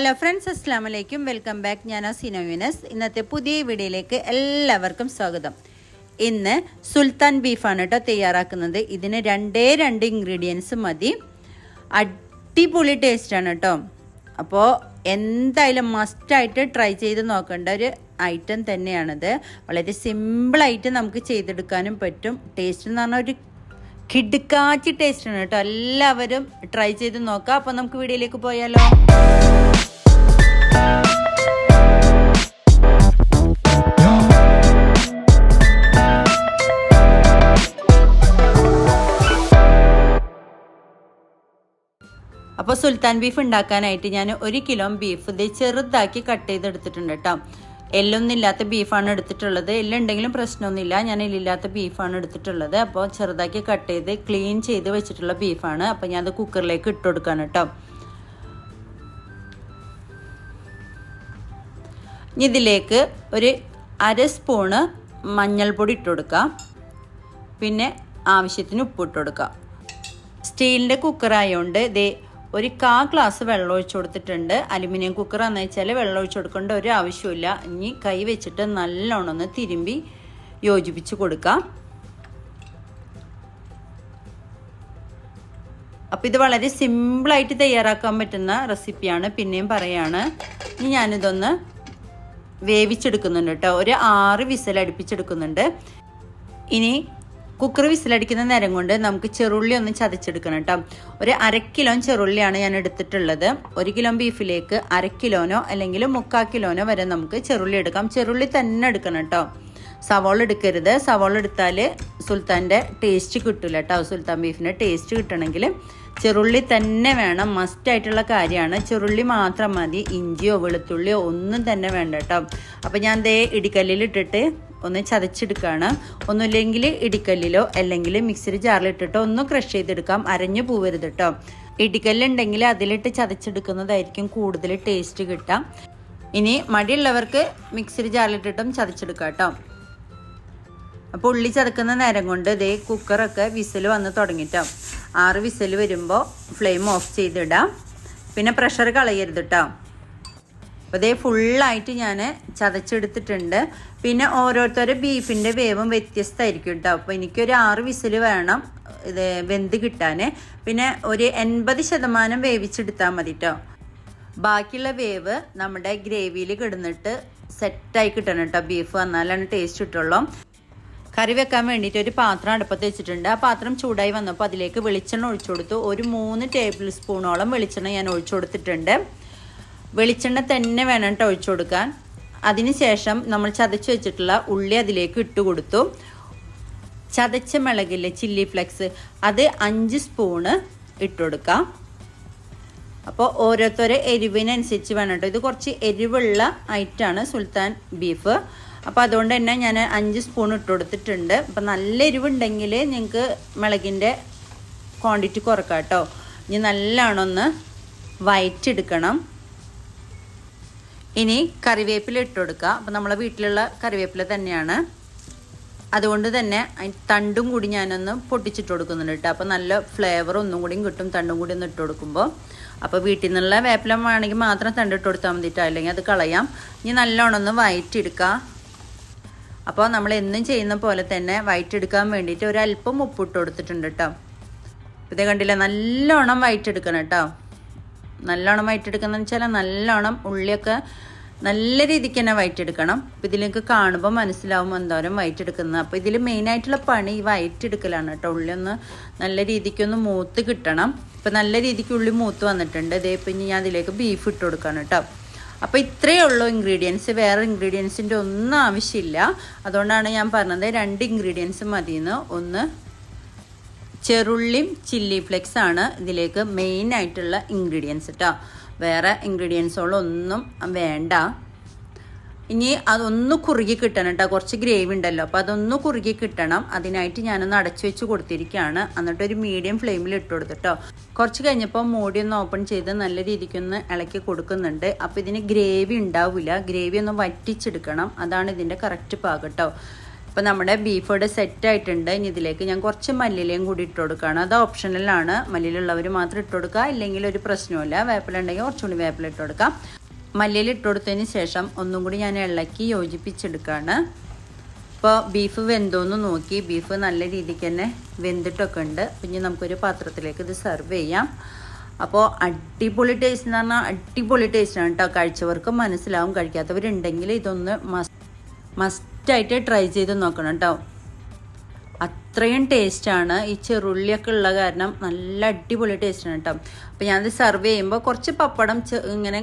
Hello friends അസ്സാം വലൈക്കും welcome back ഞാൻ ആ യൂനസ്. ഇന്നത്തെ പുതിയ വീഡിയോയിലേക്ക് എല്ലാവർക്കും സ്വാഗതം. ഇന്ന് സുൽത്താൻ ബീഫാണ് കേട്ടോ തയ്യാറാക്കുന്നത്. ഇതിന് രണ്ടേ രണ്ട് ഇൻഗ്രീഡിയൻസ് മതി. അടിപൊളി ടേസ്റ്റാണ് കേട്ടോ അപ്പോൾ എന്തായാലും മസ്റ്റായിട്ട് ട്രൈ ചെയ്ത് നോക്കേണ്ട ഒരു ഐറ്റം തന്നെയാണിത്. വളരെ സിമ്പിളായിട്ട് നമുക്ക് ചെയ്തെടുക്കാനും പറ്റും. ടേസ്റ്റ് എന്ന് പറഞ്ഞാൽ ഒരു കിടുക്കാച്ചി ടേസ്റ്റാണ് കേട്ടോ എല്ലാവരും ട്രൈ ചെയ്ത് നോക്കാം. അപ്പോൾ നമുക്ക് വീഡിയോയിലേക്ക് പോയാലോ. അപ്പോൾ സുൽത്താൻ ബീഫ് ഉണ്ടാക്കാനായിട്ട് ഞാൻ ഒരു കിലോ ബീഫ് ഇത് ചെറുതാക്കി കട്ട് ചെയ്തെടുത്തിട്ടുണ്ട് കേട്ടോ എല്ലൊന്നും ഇല്ലാത്ത ബീഫാണ് എടുത്തിട്ടുള്ളത്. എല്ലുണ്ടെങ്കിലും പ്രശ്നമൊന്നുമില്ല. ഞാൻ എല്ലില്ലാത്ത ബീഫാണ് എടുത്തിട്ടുള്ളത്. അപ്പോൾ ചെറുതാക്കി കട്ട് ചെയ്ത് ക്ലീൻ ചെയ്ത് വെച്ചിട്ടുള്ള ബീഫാണ് അപ്പോൾ ഞാൻ അത് കുക്കറിലേക്ക് ഇട്ട് കൊടുക്കാണ് കേട്ടോ ഇനി ഇതിലേക്ക് ഒരു അര സ്പൂണ് മഞ്ഞൾപ്പൊടി ഇട്ട് കൊടുക്കാം. പിന്നെ ആവശ്യത്തിന് ഉപ്പിട്ട് കൊടുക്കാം. സ്റ്റീലിന്റെ കുക്കറായതുകൊണ്ട് ഇത് ഒരു കാ ഗ്ലാസ് വെള്ളം ഒഴിച്ചു കൊടുത്തിട്ടുണ്ട്. അലുമിനിയം കുക്കറാന്ന് വെച്ചാൽ വെള്ളം ഒഴിച്ചു കൊടുക്കേണ്ട ഒരു ആവശ്യമില്ല ഇനി കൈ വെച്ചിട്ട് നല്ലോണം ഒന്ന് തിരുമ്പി യോജിപ്പിച്ച് കൊടുക്കാം. അപ്പം ഇത് വളരെ സിമ്പിളായിട്ട് തയ്യാറാക്കാൻ പറ്റുന്ന റെസിപ്പിയാണ് പിന്നെയും പറയാണ്. ഇനി ഞാനിതൊന്ന് വേവിച്ചെടുക്കുന്നുണ്ട് കേട്ടോ. ഒരു ആറ് വിസൽ അടുപ്പിച്ചെടുക്കുന്നുണ്ട്. ഇനി കുക്കർ വിസിലടിക്കുന്ന നേരം കൊണ്ട് നമുക്ക് ചെറുള്ളി ഒന്ന് ചതച്ചെടുക്കണം കേട്ടോ. ഒരു അര കിലോ ചെറുള്ളിയാണ് ഞാൻ എടുത്തിട്ടുള്ളത്. ഒരു കിലോ ബീഫിലേക്ക് അര കിലോനോ അല്ലെങ്കിൽ മുക്കാൽ കിലോനോ വരെ നമുക്ക് ചെറുള്ളി എടുക്കാം. ചെറുള്ളി തന്നെ എടുക്കണം കേട്ടോ. സവോള എടുക്കരുത് സവോള എടുത്താൽ സുൽത്താന്റെ ടേസ്റ്റ് കിട്ടില്ല കേട്ടോ സുൽത്താൻ ബീഫിന്റെ ടേസ്റ്റ് കിട്ടണമെങ്കിൽ ചെറുള്ളി തന്നെ വേണം. മസ്റ്റ് ആയിട്ടുള്ള കാര്യമാണ്. ചെറുള്ളി മാത്രം മതി. ഇഞ്ചിയോ വെളുത്തുള്ളിയോ ഒന്നും തന്നെ വേണ്ട കേട്ടോ അപ്പോൾ ഞാൻ ദേ ഇടിക്കല്ലിൽ ഇട്ടിട്ട് ഒന്ന് ചതച്ചെടുക്കുകയാണ് ഒന്നുമില്ലെങ്കിൽ ഇടിക്കല്ലിലോ അല്ലെങ്കിൽ മിക്സിയിൽ ജാറിലിട്ടിട്ടോ ഒന്ന് ക്രഷ് ചെയ്തെടുക്കാം. അരഞ്ഞു പോവരുത് കേട്ടോ ഇടിക്കല്ലുണ്ടെങ്കിൽ അതിലിട്ട് ചതച്ചെടുക്കുന്നതായിരിക്കും കൂടുതൽ ടേസ്റ്റ് കിട്ടാം. ഇനി മടിയുള്ളവർക്ക് മിക്സിയിൽ ജാറിലിട്ടിട്ടും ചതച്ചെടുക്കാം കേട്ടോ അപ്പോൾ ഉള്ളി ചതക്കുന്ന നേരം കൊണ്ട് ഇതേ കുക്കറൊക്കെ വിസിൽ വന്ന് തുടങ്ങിട്ടോ. ആറ് വിസിൽ വരുമ്പോൾ ഫ്ലെയിം ഓഫ് ചെയ്തിടാം. പിന്നെ പ്രഷർ കളയരുത് കേട്ടോ അപ്പോൾ ഇതേ ഫുള്ളായിട്ട് ഞാൻ ചതച്ചെടുത്തിട്ടുണ്ട്. പിന്നെ ഓരോരുത്തരുടെ ബീഫിന്റെ വേവും വ്യത്യസ്തമായിരിക്കും കേട്ടോ അപ്പോൾ എനിക്കൊരു ആറ് വിസിൽ വേണം ഇത് വെന്ത് കിട്ടാൻ പിന്നെ ഒരു എൺപത് ശതമാനം വേവിച്ചെടുത്താൽ മതി കേട്ടോ ബാക്കിയുള്ള വേവ് നമ്മുടെ ഗ്രേവിയിൽ കിടന്നിട്ട് സെറ്റായി കിട്ടണം കേട്ടോ ബീഫ് വന്നാലാണ് ടേസ്റ്റ് കിട്ടുള്ളൂ. കറി വെക്കാൻ വേണ്ടിയിട്ട് ഒരു പാത്രം അടുപ്പത്ത് വെച്ചിട്ടുണ്ട്. ആ പാത്രം ചൂടായി വന്നപ്പോൾ അതിലേക്ക് വെളിച്ചെണ്ണ ഒഴിച്ചു കൊടുത്തു. ഒരു മൂന്ന് ടേബിൾ സ്പൂണോളം വെളിച്ചെണ്ണ ഞാൻ ഒഴിച്ചു കൊടുത്തിട്ടുണ്ട്. വെളിച്ചെണ്ണ തന്നെ വേണം കേട്ടോ ഒഴിച്ചു കൊടുക്കാൻ. അതിനുശേഷം നമ്മൾ ചതച്ച് വെച്ചിട്ടുള്ള ഉള്ളി അതിലേക്ക് ഇട്ട് കൊടുത്തു. ചതച്ച മുളകില്ലേ ചില്ലി ഫ്ലെക്സ് അത് അഞ്ച് സ്പൂണ് ഇട്ട് കൊടുക്കാം. അപ്പോൾ ഓരോരുത്തരെ എരിവിനനുസരിച്ച് വേണം കേട്ടോ. ഇത് കുറച്ച് എരിവുള്ള ഐറ്റാണ് സുൽത്താൻ ബീഫ്. അപ്പോൾ അതുകൊണ്ട് തന്നെ ഞാൻ അഞ്ച് സ്പൂൺ ഇട്ട് കൊടുത്തിട്ടുണ്ട്. അപ്പോൾ നല്ല എരിവുണ്ടെങ്കിൽ നിങ്ങൾക്ക് മുളകിന്റെ ക്വാണ്ടിറ്റി കുറക്കാം കേട്ടോ. ഇനി നല്ലോണമൊന്ന് വയറ്റെടുക്കണം ഇനി കറിവേപ്പില ഇട്ട് കൊടുക്കുക അപ്പോൾ നമ്മളെ വീട്ടിലുള്ള കറിവേപ്പില തന്നെയാണ്. അതുകൊണ്ട് തന്നെ തണ്ടും കൂടി ഞാനൊന്ന് പൊട്ടിച്ചിട്ട് കൊടുക്കുന്നുണ്ട് കേട്ടോ. അപ്പോൾ നല്ല ഫ്ലേവർ ഒന്നും കൂടിയും കിട്ടും. തണ്ടും കൂടി ഒന്ന് ഇട്ട് കൊടുക്കുമ്പോൾ അപ്പോൾ വീട്ടിൽ നിന്നുള്ള വേപ്പിലം വേണമെങ്കിൽ മാത്രം തണ്ടിട്ട് കൊടുത്താൽ മതിയിട്ടോ അല്ലെങ്കിൽ അത് കളയാം. ഇനി നല്ലോണം ഒന്ന് വയറ്റെടുക്കുക അപ്പോൾ നമ്മൾ എന്നും ചെയ്യുന്ന പോലെ തന്നെ വയറ്റെടുക്കാൻ വേണ്ടിയിട്ട് ഒരല്പം ഉപ്പിട്ട് കൊടുത്തിട്ടുണ്ട് കേട്ടോ ഇതേ കണ്ടില്ല നല്ലോണം വയറ്റെടുക്കണം കേട്ടോ നല്ലോണം വയറ്റെടുക്കുന്ന വെച്ചാൽ നല്ലോണം ഉള്ളിയൊക്കെ നല്ല രീതിക്ക് തന്നെ വയറ്റെടുക്കണം. അപ്പം ഇതിലേക്ക് കാണുമ്പോൾ മനസ്സിലാവും എന്തോരം വയറ്റെടുക്കുന്നത്. അപ്പോൾ ഇതിൽ മെയിനായിട്ടുള്ള പണി ഈ വയറ്റെടുക്കലാണ് കേട്ടോ ഉള്ളി ഒന്ന് നല്ല രീതിക്കൊന്ന് മൂത്ത് കിട്ടണം. ഇപ്പം നല്ല രീതിക്ക് ഉള്ളി മൂത്ത് വന്നിട്ടുണ്ട്. ഇതേ പിന്നെ ഞാൻ അതിലേക്ക് ബീഫ് ഇട്ട് കൊടുക്കണം കേട്ടോ അപ്പോൾ ഇത്രയേ ഉള്ളൂ ഇൻഗ്രീഡിയൻസ് വേറെ ഇൻഗ്രീഡിയൻസിന്റെ ഒന്നും ആവശ്യമില്ല. അതുകൊണ്ടാണ് ഞാൻ പറഞ്ഞത് രണ്ട് ഇൻഗ്രീഡിയൻസ് മതിയെന്ന്. ഒന്ന് ചെറുള്ളിയും ചില്ലി ഫ്ലെക്സ് ആണ് ഇതിലേക്ക് മെയിൻ ആയിട്ടുള്ള ഇൻഗ്രീഡിയൻസ് കേട്ടോ വേറെ ഇൻഗ്രീഡിയൻസുകളൊന്നും വേണ്ട. ഇനി അതൊന്ന് കുറുകി കിട്ടണം കേട്ടോ കുറച്ച് ഗ്രേവി ഉണ്ടല്ലോ. അപ്പോൾ അതൊന്ന് കുറുകി കിട്ടണം. അതിനായിട്ട് ഞാനൊന്ന് അടച്ചു വെച്ച് കൊടുത്തിരിക്കുകയാണ് എന്നിട്ട് ഒരു മീഡിയം ഫ്ലെയിമിൽ ഇട്ട് കൊടുത്തിട്ടോ കുറച്ച് കഴിഞ്ഞപ്പോൾ മൂടി ഒന്ന് ഓപ്പൺ ചെയ്ത് നല്ല രീതിക്കൊന്ന് ഇളക്കി കൊടുക്കുന്നുണ്ട്. അപ്പോൾ ഇതിന് ഗ്രേവി ഉണ്ടാവില്ല ഗ്രേവി ഒന്ന് വറ്റിച്ചെടുക്കണം. അതാണ് ഇതിന്റെ കറക്റ്റ് പാകം കേട്ടോ അപ്പോൾ നമ്മുടെ ബീഫ് ഇവിടെ സെറ്റ് ആയിട്ടുണ്ട്. ഇനി ഇതിലേക്ക് ഞാൻ കുറച്ച് മല്ലിലയും കൂടി ഇട്ട് കൊടുക്കുകയാണ്. അത് ഓപ്ഷണലാണ് മല്ലിലുള്ളവർ മാത്രം ഇട്ട് കൊടുക്കുക. ഇല്ലെങ്കിൽ ഒരു പ്രശ്നമില്ല വേപ്പില ഉണ്ടെങ്കിൽ കുറച്ചുകൂടി വേപ്പില ഇട്ട് കൊടുക്കാം. മല്ലിയിൽ ഇട്ട് കൊടുത്തതിന് ശേഷം ഒന്നും കൂടി ഞാൻ ഇളക്കി യോജിപ്പിച്ചെടുക്കുകയാണ് ഇപ്പോൾ ബീഫ് വെന്തോന്ന് നോക്കി. ബീഫ് നല്ല രീതിക്ക് തന്നെ വെന്തിട്ടൊക്കെ ഉണ്ട് പിന്നെ നമുക്കൊരു പാത്രത്തിലേക്ക് ഇത് സെർവ് ചെയ്യാം. അപ്പോൾ അടിപൊളി ടേസ്റ്റ് എന്ന് പറഞ്ഞാൽ അടിപൊളി ടേസ്റ്റാണ് കേട്ടോ കഴിച്ചവർക്ക് മനസ്സിലാവും. കഴിക്കാത്തവരുണ്ടെങ്കിൽ ഇതൊന്ന് മസ്റ്റ് മസ്റ്റായിട്ട് ട്രൈ ചെയ്ത് നോക്കണം കേട്ടോ അത്രയും ടേസ്റ്റാണ് ഈ ചെറുള്ളിയൊക്കെ ഉള്ള കാരണം നല്ല അടിപൊളി ടേസ്റ്റാണ് കേട്ടോ അപ്പോൾ ഞാനത് സെർവ് ചെയ്യുമ്പോൾ കുറച്ച് പപ്പടം ഇങ്ങനെ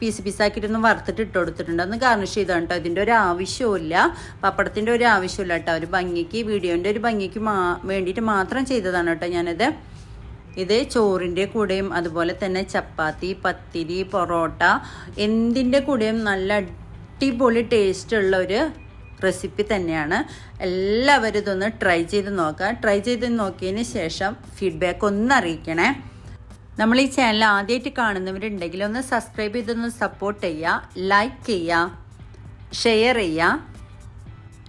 പീസ് പീസാക്കിയിട്ടൊന്ന് വറുത്തിട്ട് ഇട്ട് കൊടുത്തിട്ടുണ്ട്. ഒന്ന് ഗാർണിഷ് ചെയ്താണ് കേട്ടോ. ഇതിന്റെ ഒരു ആവശ്യമില്ല പപ്പടത്തിന്റെ ഒരു ആവശ്യമില്ല കേട്ടോ. ഒരു ഭംഗിക്ക് വീഡിയോന്റെ ഒരു ഭംഗിക്ക് മാ വേണ്ടിയിട്ട് മാത്രം ചെയ്തതാണ് കേട്ടോ ഞാനത്. ഇത് ചോറിന്റെ കൂടെയും അതുപോലെ തന്നെ ചപ്പാത്തി പത്തിരി പൊറോട്ട എന്തിന്റെ കൂടെയും നല്ല അടിപൊളി ടേസ്റ്റ് ഉള്ള ഒരു റെസിപ്പി തന്നെയാണ്. എല്ലാവരും ഇതൊന്ന് ട്രൈ ചെയ്ത് നോക്കുക. ട്രൈ ചെയ്ത് നോക്കിയതിന് ശേഷം ഫീഡ്ബാക്ക് ഒന്ന് അറിയിക്കണേ. നമ്മൾ ഈ ചാനൽ ആദ്യമായിട്ട് കാണുന്നവരുണ്ടെങ്കിൽ ഒന്ന് സബ്സ്ക്രൈബ് ചെയ്തൊന്ന് സപ്പോർട്ട് ചെയ്യുക ലൈക്ക് ചെയ്യുക ഷെയർ ചെയ്യുക.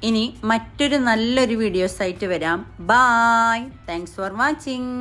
ഇനി മറ്റൊരു നല്ലൊരു വീഡിയോസായിട്ട് വരാം. Bye thanks for watching